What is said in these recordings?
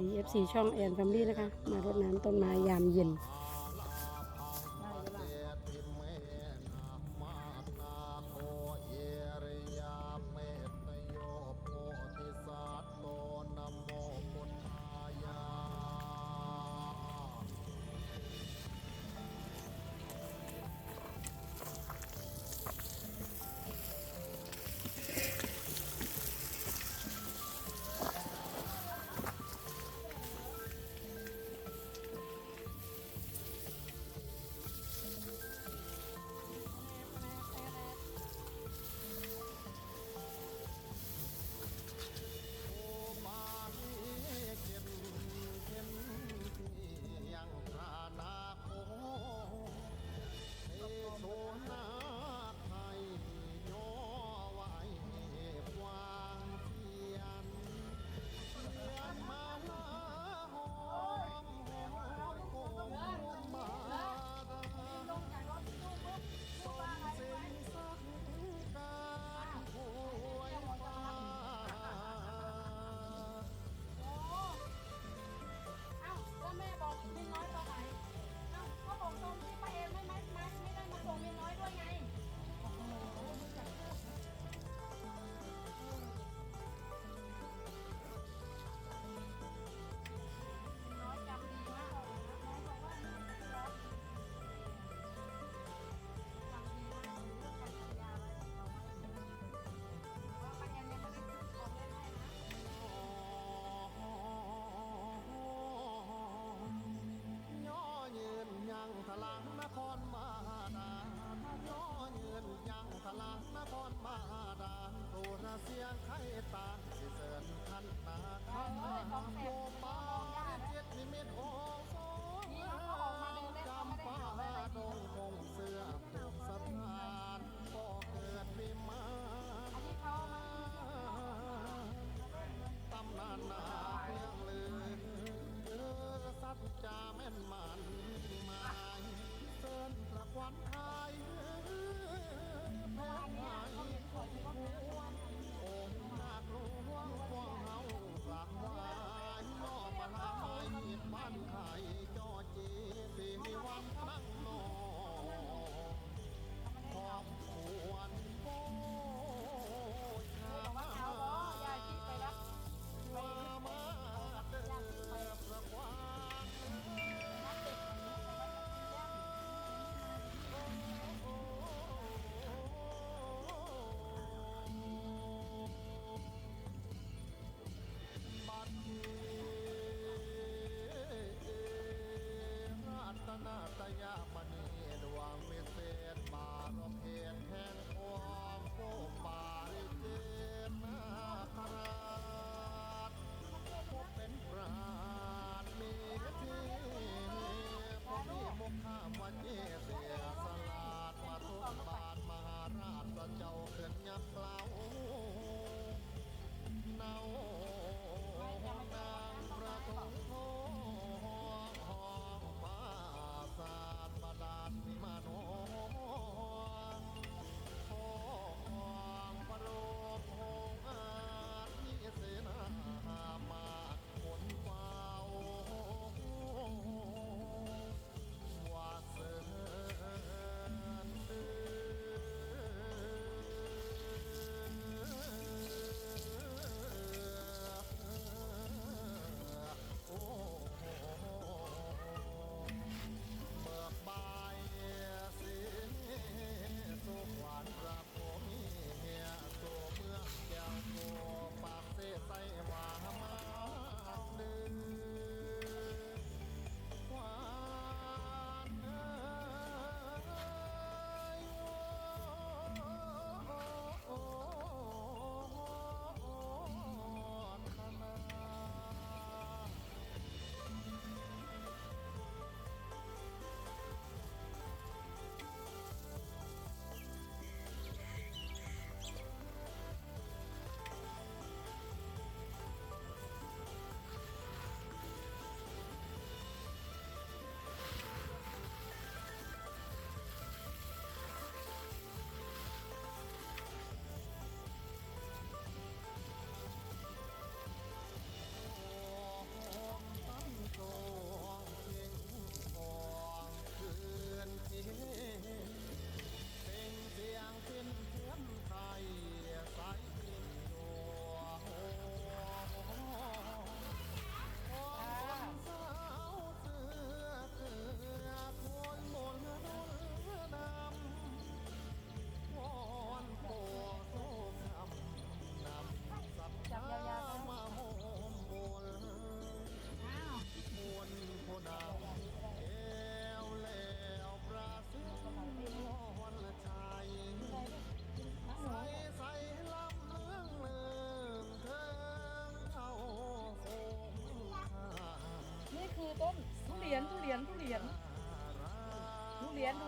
ดี FC ช่องแอนแฟมลี่นะคะ มารดน้ำต้นไม้ยามเย็น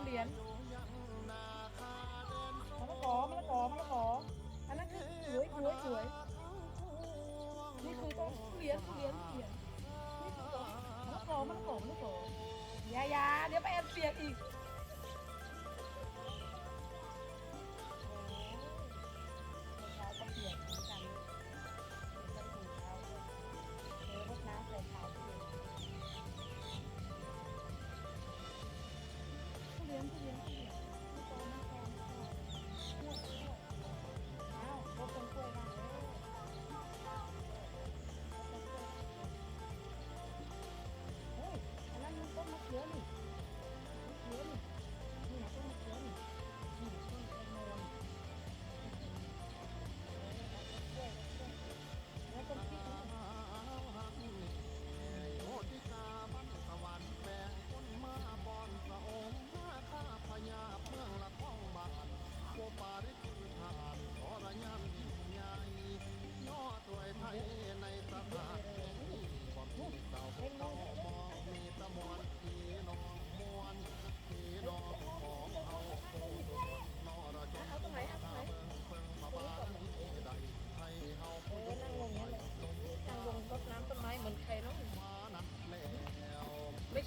เหรียญ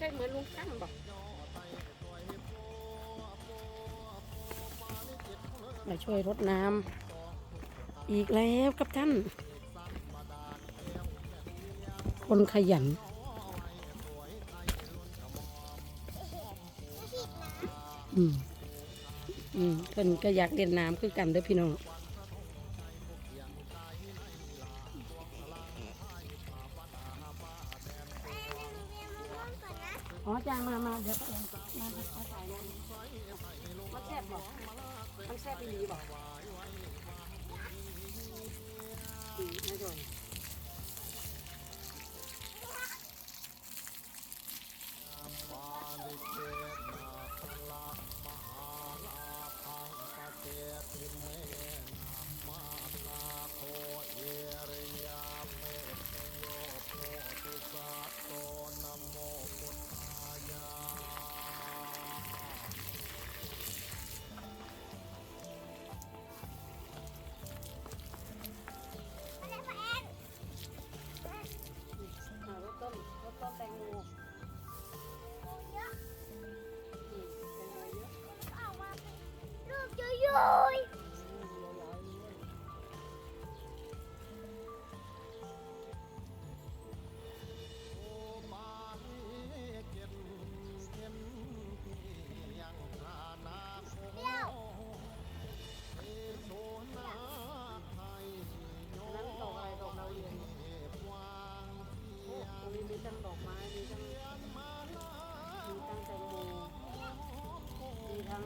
ช่เหมือนลุงตั้งบอกมาช่วยรดน้ำอีกแล้วครับท่าน คนขยันอืมอืมเพิ่นก็อยากเล่นน้ำคือกันเด้อพี่น้อง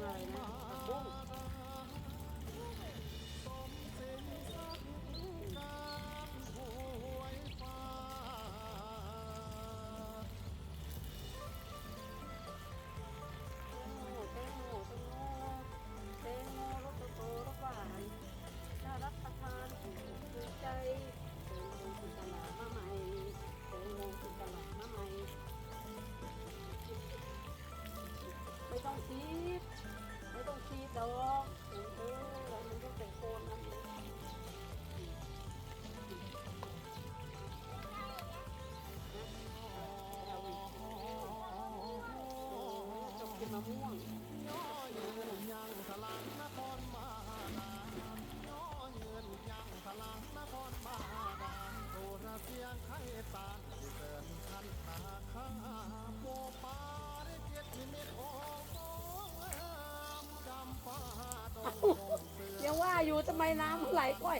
เลยนะำไมน้ำไหลก่อย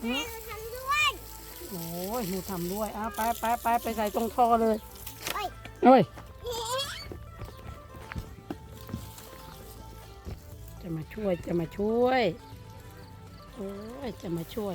แม่หนูทำด้วยโอ้ยหนูทำด้วยอะไปไปไปไปใส่ตรงท่อเลยเอ้ยเอ้ยจะมาช่วยจะมาช่วย โอ้ยจะมาช่วย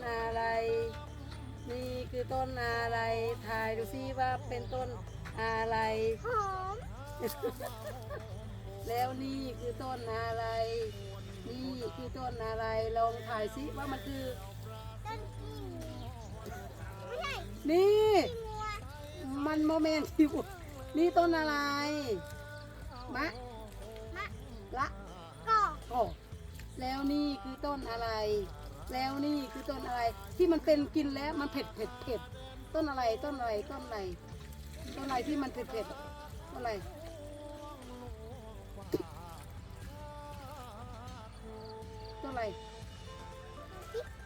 อต้นอะไร นี่คือต้นอะไรถ่ายดูซิว่าเป็นต้นอะไร หอมแล้วนี่คือต้นอะไร นี่คือต้นอะไรลองถ่ายซิว่ามันคือ ต้นกินไม่ใช่นี่งัวมันโมเมนต์ที่บุนี่ต้นอะไร มะ มะละกอก โอ้แล้วนี่คือต้นอะไร แล้วนี่คือต้นอะไรที่มันเป็นกินแล้วมันเผ็ดเผ็ดเผ็ดต้นอะไรต้นอะไรต้นอะไรต้นอะไรที่มันเผ็ดเผ็ดต้นอะไรต้นอะไร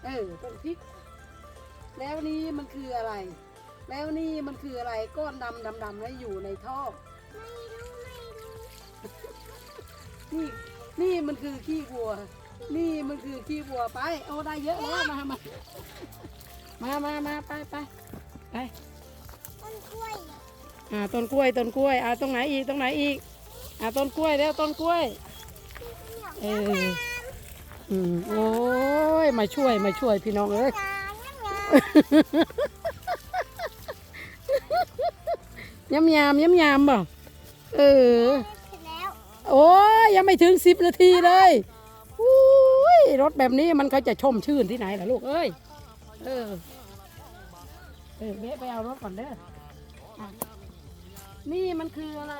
เออต้นพริก แล้วนี่มันคืออะไร แล้วนี่มันคืออะไรก้อนดำดำดำแล้วอยู่ในท่อไม่รู้ไม่รู้นี่นี่มันคือขี้วัว นี่มันคือขี้วัวไปเอาได้เยอะแล้วมามามามามาไปไปไปต้นกล้วย อ่าต้นกล้วยต้นกล้วยอ่าตรงไหนอีกตรงไหนอีก อ่าต้นกล้วยแล้วต้นกล้วยเอออืมโอ้ยมาช่วยมาช่วยพี่น้องเอ้ยงามงามย้ำยามย้ำยามบ่เออเสร็จแล้วโอ้ยยังไม่ถึงสิบนาทีเลยอุ้ย รถแบบนี้มันเขาจะชมชื่นที่ไหนล่ะลูกเอ้ย เออ เออเบ๊ะไปเอารถก่อนเด้ออะนี่มันคืออะไร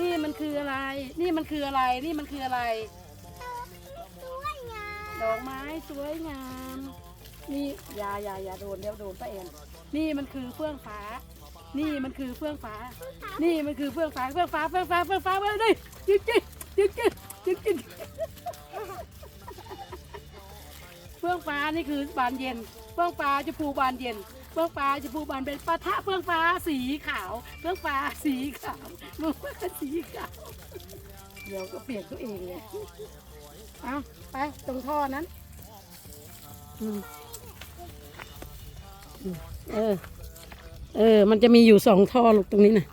นี่มันคืออะไร นี่มันคืออะไร นี่มันคืออะไรสวยงามดอกไม้สวยงาม นี่อย่าอย่าอย่าโดนเดี๋ยวโดนป้าเอ็นนี่มันคือเฟื่องฟ้า นี่มันคือเฟื่องฟ้า นี่มันคือเฟื่องฟ้า เฟื่องฟ้า เฟื่องฟ้า เฟื่องฟ้ามาเลยจริงจริงจริงจริงจริงจริงเฟื่องฟ้า ฟื่องฟ้านี่คือบานเย็น เฟื่องฟ้าจะพูบานเย็น เฟื่องฟ้าจะพูบานเป็นปะทะเฟื่องฟ้าสีขาว เฟื่องฟ้าสีขาวมึงว่าสีขาว เดี๋ยวก็เปลี่ยนตัวเองเลยเอาไปตรงท่อนั้นอืมเออ เออ มันจะมีอยู่สองท่อลูกตรงนี้นะ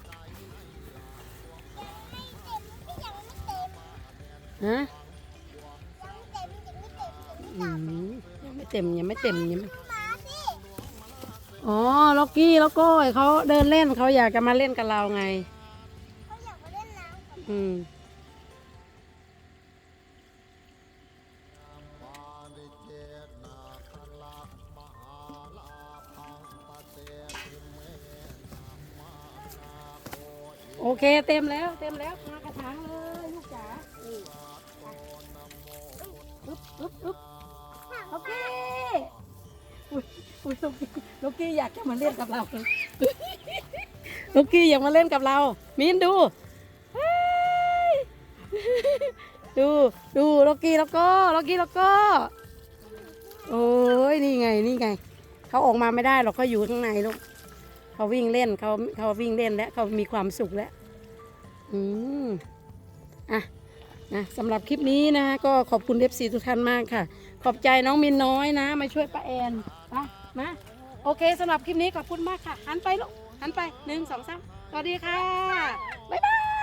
ฮะ เต็มยังไม่เต็มยังไม่เต็มอืมยังไม่เต็มยังไม่มาสิอ๋อล็อกกี้แล้วก็เขาเดินเล่นเขาอยากจะมาเล่นกับเราไงเขาอยากมาเล่นน้ำกับอืมปาริเจนาคลามหาลาพังปะเตติเมนามานาโคโอเคเต็มแล้วเต็มแล้วมากระถางเลยลูกจ๋าอืมไปอึ๊บอึ๊บอึ๊บ อุ๊ยล็อกกี้ล็อกกี้อยากจะมาเล่นกับเราล็อกกี้อยากมาเล่นกับเรามีนดูเฮ้ยดูดูล็อกกี้แล้วก็ล็อกกี้แล้วก็ โอ้ยนี่ไงนี่ไง เขาออกมาไม่ได้หรอกเขาอยู่ข้างในลูกเขาวิ่งเล่นเขาเขาวิ่งเล่นแล้วเขามีความสุขแล้ว อืมอะนะสำหรับคลิปนี้นะก็ขอบคุณเอฟซีทุกท่านมากค่ะ ขอบใจน้องมินน้อยนะ มาช่วยป้าแอน มาโอเคสำหรับคลิปนี้ขอบคุณมากค่ะ หันไปลูกหันไปหนึ่งสองสามสวัสดีค่ะ บ๊ายบาย